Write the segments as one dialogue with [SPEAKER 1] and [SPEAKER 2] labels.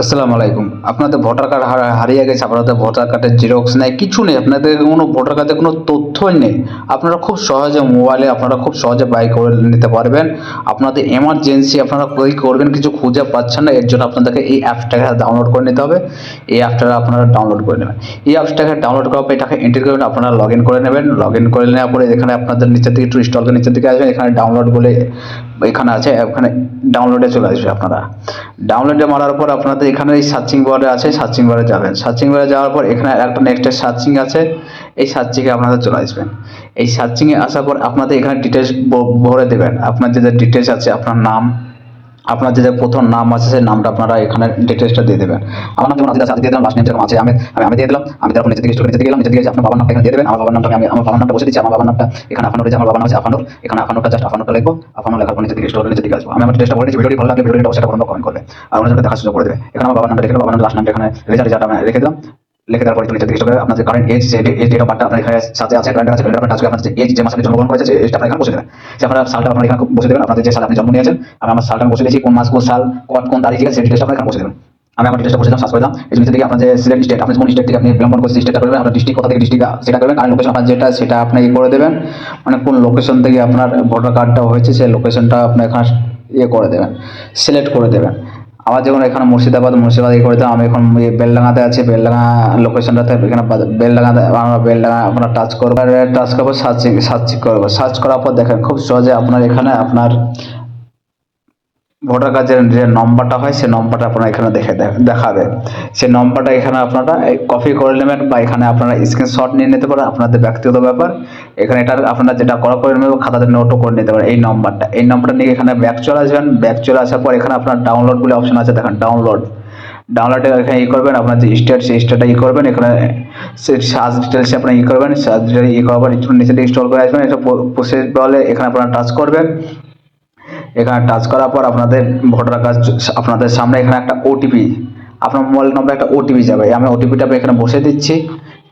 [SPEAKER 1] আসসালামু আলাইকুম। আপনাদের ভোটার কার্ড হারিয়ে গেছে, আপনাদের ভোটার কার্ডের জেরক্স নেই, কিছু নেই, আপনাদের কোনো ভোটার কার্ডে কোনো তথ্যই নেই। আপনারা খুব সহজে মোবাইলে আপনারা খুব সহজে বাই করে নিতে পারবেন। আপনাদের এমার্জেন্সি আপনারা কী করবেন, কিছু খুঁজে পাচ্ছেন না, এর জন্য আপনাদেরকে এই অ্যাপসটাকে ডাউনলোড করে নিতে হবে। এই অ্যাপটা আপনারা ডাউনলোড করে নেবেন। এই অ্যাপসটাকে ডাউনলোড করার পর এটাকে এন্টার করবেন আপনারা লগ ইন করে নেবেন। লগ ইন করে নেওয়ার পরে এখানে আপনাদের নিচের দিকে, একটু স্টলের নিচের দিকে আসবেন। এখানে ডাউনলোড বলে এখানে আছে এখানে ডাউনলোডে চলে আসবে আপনারা। ডাউনলোডে মারার পর আপনাদের এখানে এই সার্চিং বারে আছে সার্চিং বারে যাবেন। সার্চিং বারে যাওয়ার পর এখানে একটা নেক্সট সার্চিং আছে, এই সার্চিংয়ে আপনারা চলে আসবেন। এই সার্চিংয়ে আসার পর আপনাদের এখানে ডিটেলস ভরে দেবেন। আপনার যে ডিটেলস আছে, আপনার নাম আপনার যে প্রথম নাম আছে, সেই নামটা আপনারা এখানে ডিটেলসটা দিয়ে দেবেন। আমার নাম যেমন আছে দিয়ে দিলাম লাস্ট নেম যেরকম আছে, আমি আমি আমি দিয়ে দিলাম, আমি তারপর দিকে স্টোর নিচে দিকে গেলাম নিচে দিকে আপনার বাবার নামটা এখানে দিয়ে দেবেন। আমার বাবার নামটা আমি আমার বাবার নামটা বসে দিচ্ছি, আমার বাবার নামটা এখানে আফানুর যে আমার বাবার নাম আছে আফানুর। এখানে আফানুরটা জাস্ট আফানুরটা লিখব, আফানুর লেখার পর নিচে দিকে স্টোর নিচে দিকে আসব। আমি আমার টেস্টটা দিচ্ছি ভিডিওটি ভালো লাগলে ভিডিওটা অবশ্যই কমেন্ট করবে। আর আপনাদের দেখার সুযোগ করে দেবে। এখানে আমার বাবার নামটা লিখে বাবার নামটা লাস্ট নামটা এখানে রেজাল্ট রেজাল্ট আমি রেখে দিলাম। লিখে দেওয়ার পরে নিচে স্টোর আপনাদের কারেন্ট এজ যে এজ ডেট অফ বার্থ আপনার এখানে সাথে আছে কারেন্ট আছে কারেন্ট আছে আপনার যে এজ যে মাসে জন্মগ্রহণ করেছে এজটা আপনার এখানে বসে দেবেন। যে আপনার সালটা আপনার এখানে বসে দেবেন, আপনাদের যে সাল আপনি জন্ম নিয়েছেন আমি আমার সালটা বসে দিয়েছি, কোন মাস, কোন সাল কোন কোন তারিখে, সেই ডিটেলসটা আপনার এখানে বসে দেবেন। আমি আমার ডিটেলসটা বসে দিলাম সার্চ করে দিলাম এই দিকে আপনার যে সিলেক্ট স্টেট আপনি কোন স্টেট থেকে আপনি বিলম্বন করছেন স্টেটটা করবেন, আপনার ডিস্ট্রিক্ট কোথা থেকে ডিস্ট্রিক্ট সেটা করবেন কারেন্ট লোকেশন আপনার যেটা, সেটা আপনি করে দেবেন মানে কোন লোকেশন থেকে আপনার ভোটার কার্ডটা হয়েছে, সেই লোকেশনটা আপনি এখানে ইয়ে করে দেবেন সিলেক্ট করে দেবেন। আমার যখন এখানে মুর্শিদাবাদ মুর্শিদাবাদ ইয়ে করতাম আমি এখন বেলডাঙাতে আছি। বেলডাঙা লোকেশনটাতে এখানে বেলডাঙাতে আমরা বেলডাঙা আপনার টাচ করব। টাচ করব সার্চিং সার্চ করব। সার্চ করার পর দেখেন, খুব সহজে আপনার এখানে আপনার ভোটার কার্ডের যে নম্বরটা হয় সেই নম্বরটা আপনারা এখানে দেখে দেখাবে। সেই নম্বরটা এখানে আপনারা কপি করে নেবেন বা এখানে আপনারা স্ক্রিনশট নিয়ে নিতে পারেন, আপনাদের ব্যক্তিগত ব্যাপার। এখানে এটা আপনারা যেটা করা করে নেবেন, খাতাতে নোটও করে নিতে পারেন এই নম্বরটা। এই নম্বরটা নিয়ে এখানে ব্যাক চলে আসবেন। ব্যাক চলে আসার পর এখানে আপনার ডাউনলোড বলে অপশন আছে, দেখেন ডাউনলোড ডাউনলোডে এখানে ই করবেন, আপনার যে স্টেট সেই স্টেটটা ই করবেন। এখানে সার্চ ডিটেলসে আপনার ই করবেন। সার্চ ডিটেল ই করবেন একটু নিচে ইনস্টল করে আসবেন। এটা প্রসেস বলে এখানে আপনারা টাচ করবেন। এখানে টাচ করার পর আপনাদের ভোটার কার্ড আপনাদের সামনে এখানে একটা ওটিপি আপনার মোবাইল নম্বরে একটা ওটিপি যাবে। আমি ওটিপিটা এখানে বসে দিচ্ছি।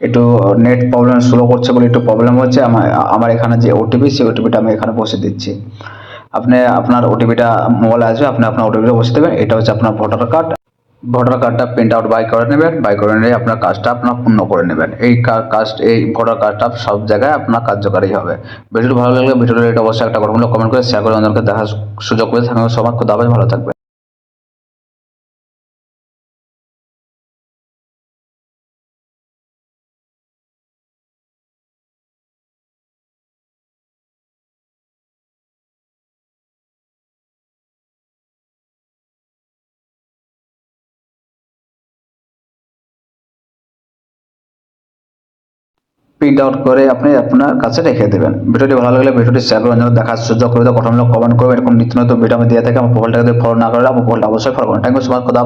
[SPEAKER 1] একটু নেট প্রবলেম স্লো করছে বলে একটু প্রবলেম হচ্ছে। আমার আমার এখানে যে ওটিপি সেই ওটিপিটা আমি এখানে বসে দিচ্ছি। আপনি, আপনার ওটিপিটা মোবাইলে আসবে, আপনি আপনার ওটিপিটা বসে দেবেন। এটা হচ্ছে আপনার ভোটার কার্ড। ভোটার কার্ডটা প্রিন্ট আউট বাই করে নেবেন বাই করে নিয়ে আপনার কাজটা আপনার পূর্ণ করে নেবেন। এই কাজ এই ভোটার কার্ডটা সব জায়গায় আপনার কার্যকারী হবে। ভিডিওটি ভালো লাগলে ভিডিওটি অবশ্যই একটা কমেন্ট করে শেয়ার করে অন্যকে দেখার সুযোগ করে থাকবে সবার খুব ভালো থাকবে প্রিন্ট আউট করে আপনি আপনার কাছে রেখে দেবেন। ভিডিওটি ভালো লাগলে ভিডিওটি শেয়ার করে অন্যকে দেখার সুযোগ করে দেওয়া গঠনমূলক কমেন্ট করবেন এরকম নিত্য নতুন ভিডিও আমি দিয়ে থাকি। আমার প্রোফাইলটাকে ফলো না করলে আমার প্রোফাইলটা অবশ্যই ফলো করুন থ্যাংক ইউ সো মাচ কথা